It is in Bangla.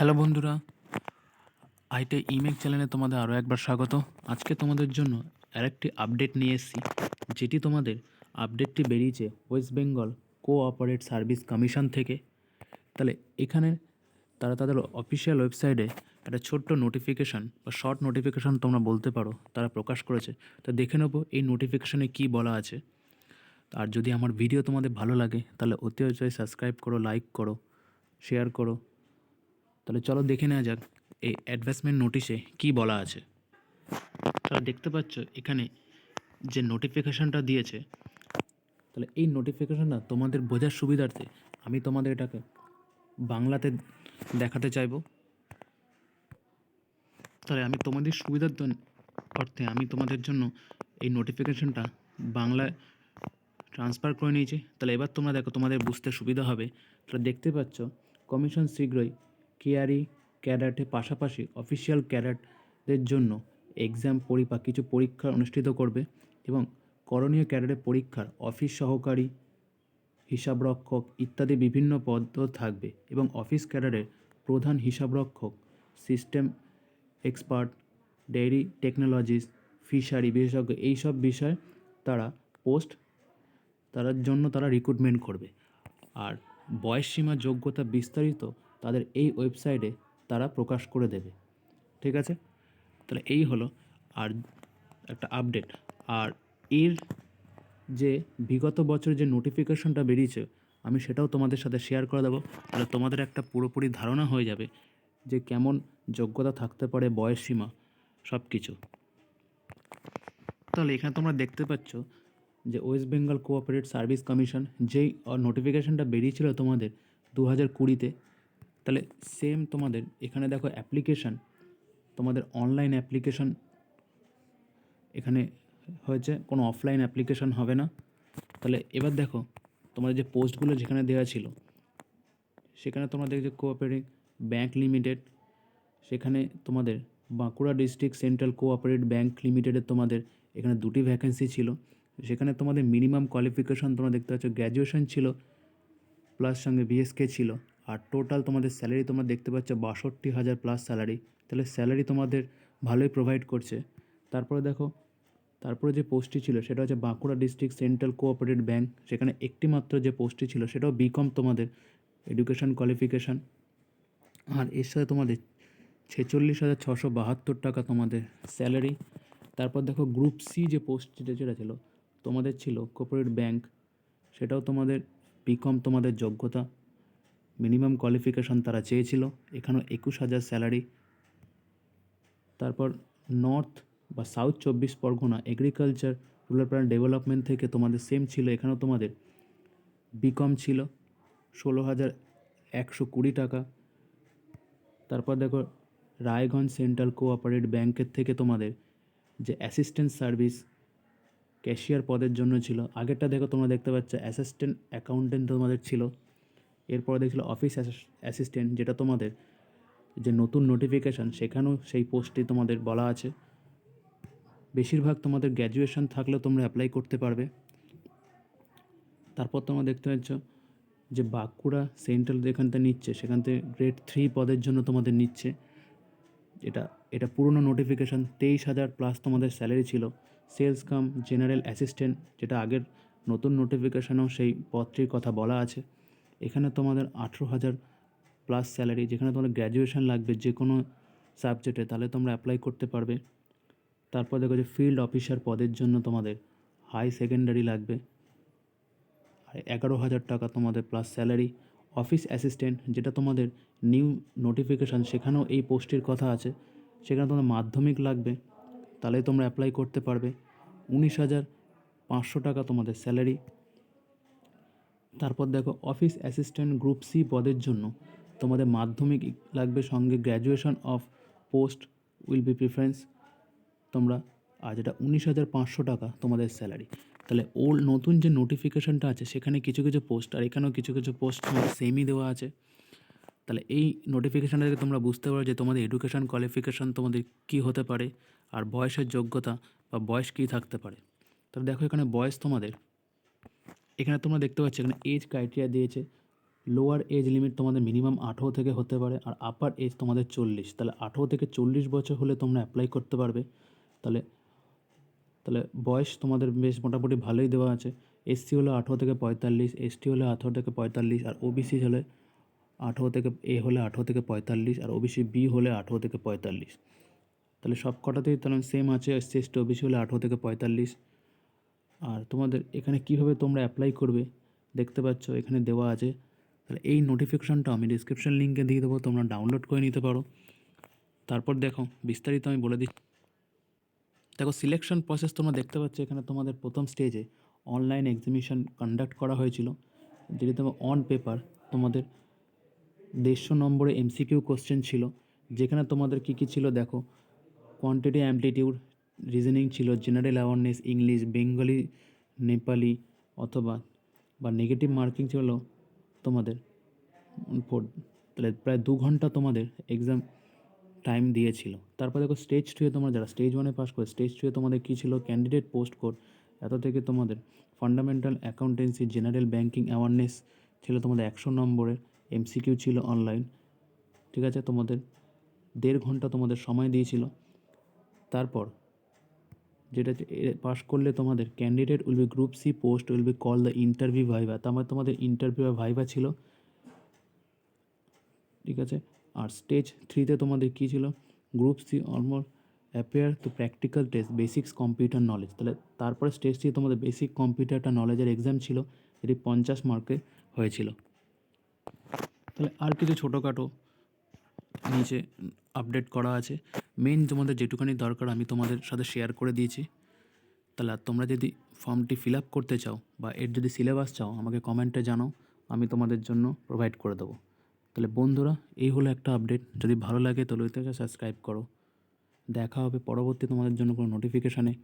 হ্যালো বন্ধুরা, আইটে ইমেক চ্যানেলে তোমাদের আরও একবার স্বাগত। আজকে তোমাদের জন্য আরেকটি আপডেট নিয়ে এসেছি, যেটি তোমাদের আপডেটটি বেরিয়েছে West Bengal cooperate service commission থেকে। তাহলে এখানে তারা তাদের অফিসিয়াল ওয়েবসাইটে একটা ছোট্ট নোটিফিকেশান বা শর্ট নোটিফিকেশান তোমরা বলতে পারো, তারা প্রকাশ করেছে। তো দেখে নেব এই নোটিফিকেশানে কী বলা আছে। আর যদি আমার ভিডিও তোমাদের ভালো লাগে, তাহলে অতি সাবস্ক্রাইব করো, লাইক করো, শেয়ার করো তাহলে চলো দেখে নেওয়া যাক এই অ্যাডভার্সমেন্ট নোটিশে কি বলা আছে। তাহলে দেখতে পাচ্ছ এখানে যে নোটিফিকেশানটা দিয়েছে, তাহলে এই নোটিফিকেশানটা তোমাদের বোঝার সুবিধার্থে আমি তোমাদের এটাকে বাংলাতে দেখাতে চাইব। তাহলে আমি তোমাদের সুবিধার অর্থে আমি তোমাদের জন্য এই নোটিফিকেশানটা বাংলায় ট্রান্সফার করে নিয়েছি। তাহলে এবার তোমরা দেখো তোমাদের বুঝতে সুবিধা হবে। তাহলে দেখতে পাচ্ছ কমিশন শীঘ্রই কেয়ারি ক্যাডাটের পাশাপাশি অফিসিয়াল ক্যাডাটদের জন্য এক্সাম পরীক্ষা কিছু পরীক্ষা অনুষ্ঠিত করবে এবং করণীয় ক্যাডারের পরীক্ষার অফিস সহকারী, হিসাবরক্ষক ইত্যাদি বিভিন্ন পদ থাকবে এবং অফিস ক্যাডারের প্রধান হিসাবরক্ষক, system expert, dairy technologies fishery বিশেষজ্ঞ এইসব বিষয়ে তারা পোস্ট তার জন্য তারা রিক্রুটমেন্ট করবে। আর বয়সসীমা, যোগ্যতা বিস্তারিত তাদের এই ওয়েবসাইটে তারা প্রকাশ করে দেবে। ঠিক আছে? তাহলে এই হলো আর একটা আপডেট আর এর যে বিগত বছর যে নোটিফিকেশনটা বেরিয়েছে, আমি সেটাও তোমাদের সাথে শেয়ার করে দেবো। তাহলে তোমাদের একটা পুরোপুরি ধারণা হয়ে যাবে যে কেমন যোগ্যতা থাকতে পারে, বয়স সীমা সব কিছু তাহলে এখানে তোমরা দেখতে পাচ্ছ যে West Bengal cooperate service commission যেই নোটিফিকেশনটা বেরিয়েছিল তোমাদের দু হাজার কুড়িতে তাহলে সেম তোমাদের, এখানে দেখো অ্যাপ্লিকেশান তোমাদের অনলাইন অ্যাপ্লিকেশন এখানে হয়েছে, কোনো অফলাইন অ্যাপ্লিকেশন হবে না। তাহলে এবার দেখো, তোমাদের যে পোস্টগুলো যেখানে দেওয়া ছিল, সেখানে তোমরা দেখছ কোঅপারেটিভ ব্যাংক লিমিটেড সেখানে তোমাদের Bankura district central cooperate bank লিমিটেডের তোমাদের এখানে দুটি ভ্যাকেন্সি ছিল। সেখানে তোমাদের মিনিমাম কোয়ালিফিকেশন তোমরা দেখতে পাচ্ছ গ্র্যাজুয়েশন ছিল প্লাস সঙ্গে বিএসকে ছিল। আর টোটাল তোমাদের স্যালারি তোমরা দেখতে পাচ্ছ বাষট্টি হাজার প্লাস স্যালারি তাহলে স্যালারি তোমাদের ভালোই প্রোভাইড করছে। তারপরে দেখো, তারপরে যে পোস্টটি ছিল সেটা হচ্ছে Bankura district central cooperative bank সেখানে একটি মাত্র যে পোস্টটি ছিল সেটাও বিকম তোমাদের এডুকেশন কোয়ালিফিকেশান আর এর সাথে তোমাদের ছেচল্লিশ হাজার ছশো বাহাত্তর টাকা তোমাদের স্যালারি তারপর দেখো গ্রুপ সি যে পোস্ট যেটা ছিল, তোমাদের ছিল কোঅপারেটিভ ব্যাংক সেটাও তোমাদের বিকম তোমাদের যোগ্যতা। মিনিমাম কোয়ালিফিকেশন তারা চেয়েছিল, এখানেও একুশ হাজার স্যালারি। তারপর নর্থ বা সাউথ চব্বিশ Pargana agriculture, rural plan development থেকে তোমাদের সেম ছিল, এখানেও তোমাদের বিকম ছিল, ষোলো হাজার একশো কুড়ি টাকা। তারপর দেখো, রায়গঞ্জ সেন্ট্রাল কোঅপারেট ব্যাংকের থেকে তোমাদের যে অ্যাসিস্ট্যান্ট সার্ভিস ক্যাশিয়ার পদের জন্য ছিল, আগেরটা দেখো তোমরা দেখতে পাচ্ছ, অ্যাসিস্ট্যান্ট অ্যাকাউন্টেন্ট তোমাদের ছিল। এরপরে দেখছিল অফিস অ্যাসিস্ট্যান্ট যেটা তোমাদের, যে নতুন নোটিফিকেশান সেখানেও সেই পোস্টটি তোমাদের বলা আছে। বেশিরভাগ তোমাদের গ্র্যাজুয়েশন থাকলেও তোমরা অ্যাপ্লাই করতে পারবে। তারপর তোমরা দেখতে পাচ্ছ যে বাঁকুড়া সেন্ট্রাল যেখানটা নিচ্ছে, সেখান থেকে গ্রেড থ্রি পদের জন্য তোমাদের নিচ্ছে। এটা এটা পুরনো নোটিফিকেশান তেইশ হাজার প্লাস তোমাদের স্যালারি ছিল। সেলস কাম জেনারেল অ্যাসিস্ট্যান্ট যেটা আগের নতুন নোটিফিকেশানেও সেই পদটির কথা বলা আছে। এখানে তোমাদের আঠেরো হাজার প্লাস স্যালারি যেখানে তোমাদের গ্র্যাজুয়েশন লাগবে যে কোনো সাবজেক্টে তাহলে তোমরা অ্যাপ্লাই করতে পারবে। তারপর দেখো যে ফিল্ড অফিসার পদের জন্য তোমাদের হাই সেকেন্ডারি লাগবে। আর এগারো হাজার টাকা তোমাদের প্লাস স্যালারি অফিস অ্যাসিস্ট্যান্ট যেটা তোমাদের নিউ নোটিফিকেশান সেখানেও এই পোস্টের কথা আছে। সেখানে তোমাদের মাধ্যমিক লাগবে, তাহলে তোমরা অ্যাপ্লাই করতে পারবে। উনিশ হাজার পাঁচশো টাকা তোমাদের স্যালারি তারপর দেখো অফিস অ্যাসিস্ট্যান্ট গ্রুপ সি পদের জন্য তোমাদের মাধ্যমিক লাগবে সঙ্গে graduation of post will be preference তোমরা আর যেটা উনিশ হাজার পাঁচশো টাকা তোমাদের স্যালারি তাহলে ওল্ড নতুন যে নোটিফিকেশানটা আছে, সেখানে কিছু কিছু পোস্ট আর এখানেও কিছু কিছু পোস্ট তোমাদের সেমই দেওয়া আছে। তাহলে এই নোটিফিকেশানটা থেকে তোমরা বুঝতে পারো যে তোমাদের এডুকেশান কোয়ালিফিকেশান তোমাদের কী হতে পারে, আর বয়সের যোগ্যতা বা বয়স কী থাকতে পারে। তাহলে দেখো এখানে বয়স তোমাদের এখানে তোমরা দেখতে পাচ্ছ, এখানে এজ ক্রাইটেরিয়া দিয়েছে। লোয়ার এজ লিমিট তোমাদের মিনিমাম আঠেরো থেকে হতে পারে আর আপার এজ তোমাদের চল্লিশ। তাহলে আঠেরো থেকে চল্লিশ বছর হলে তোমরা অ্যাপ্লাই করতে পারবে। তাহলে তাহলে বয়স তোমাদের বেশ মোটামুটি ভালোই দেওয়া আছে। এসসি হলে আঠেরো থেকে পঁয়তাল্লিশ এসটি হলে আঠেরো থেকে পঁয়তাল্লিশ আর ওবিসি হলে আঠেরো থেকে এ হলে আঠেরো থেকে পঁয়তাল্লিশ আর ওবিসি বি হলে আঠেরো থেকে পঁয়তাল্লিশ। তাহলে সব কটাতেই তাহলে সেম আছে। এসসি এসটি ওবিসি হলে আঠেরো থেকে পঁয়তাল্লিশ। আর তোমাদের এখানে কীভাবে তোমরা অ্যাপ্লাই করবে দেখতে পাচ্ছ, এখানে দেওয়া আছে। তাহলে এই নোটিফিকেশনটা আমি ডিসক্রিপশন লিঙ্কে দিয়ে দেবো, তোমরা ডাউনলোড করে নিতে পারো। তারপর দেখো, বিস্তারিত আমি বলে দিচ্ছি। দেখো সিলেকশন প্রসেস তোমরা দেখতে পাচ্ছ, এখানে তোমাদের প্রথম স্টেজে অনলাইন এক্সিবিশন কন্ডাক্ট করা হয়েছিল। যেটি তোমার অন পেপার তোমাদের দেড়শো নম্বরে এমসিকিউ কোশ্চেন ছিল। যেখানে তোমাদের কী কী ছিল দেখো কোয়ান্টিটি অ্যামপ্লিটিউড রিজনিং ছিল general awareness English Bengali Nepali অথবা, বা নেগেটিভ মার্কিং ছিল তোমাদের। ফোর তাহলে প্রায় দু ঘণ্টা তোমাদের এক্সাম টাইম দিয়েছিল। তারপর দেখো স্টেজ টুয়ে তোমরা যারা স্টেজ ওয়ানে পাস করে স্টেজ টুয়ে তোমাদের কী ছিল? ক্যান্ডিডেট পোস্ট কোড এত থেকে তোমাদের fundamental accountancy general banking awareness ছিল তোমাদের একশো নম্বরের। এমসিকিউ ছিল অনলাইন ঠিক আছে? তোমাদের দেড় ঘণ্টা তোমাদের সময় দিয়েছিল। তারপর যেটা পাস করলে তোমাদের candidate will be group C post will be call the interview viva তার তোমাদের ইন্টারভিউ ভাইভা ছিল। ঠিক আছে? আর স্টেজ থ্রিতে তোমাদের কী ছিল? Group C almost appear to practical test basics computer knowledge তাহলে তারপরে স্টেজ থ্রি তোমাদের বেসিক কম্পিউটারটা নলেজের এক্সাম ছিল, এটি পঞ্চাশ মার্কে হয়েছিল। তাহলে আর কিছু ছোটোখাটো নিচে আপডেট করা আছে। মেন তোমাদের যেটুখানি দরকার আমি তোমাদের সাথে শেয়ার করে দিয়েছি। তাহলে তোমরা যদি ফর্মটি ফিল আপ করতে চাও বা এর যদি সিলেবাস চাও, আমাকে কমেন্টে জানাও, আমি তোমাদের জন্য প্রোভাইড করে দেবো। তাহলে বন্ধুরা, এই হলো একটা আপডেট যদি ভালো লাগে তাহলে সাবস্ক্রাইব করো। দেখা হবে পরবর্তী তোমাদের জন্য কোনো নোটিফিকেশানে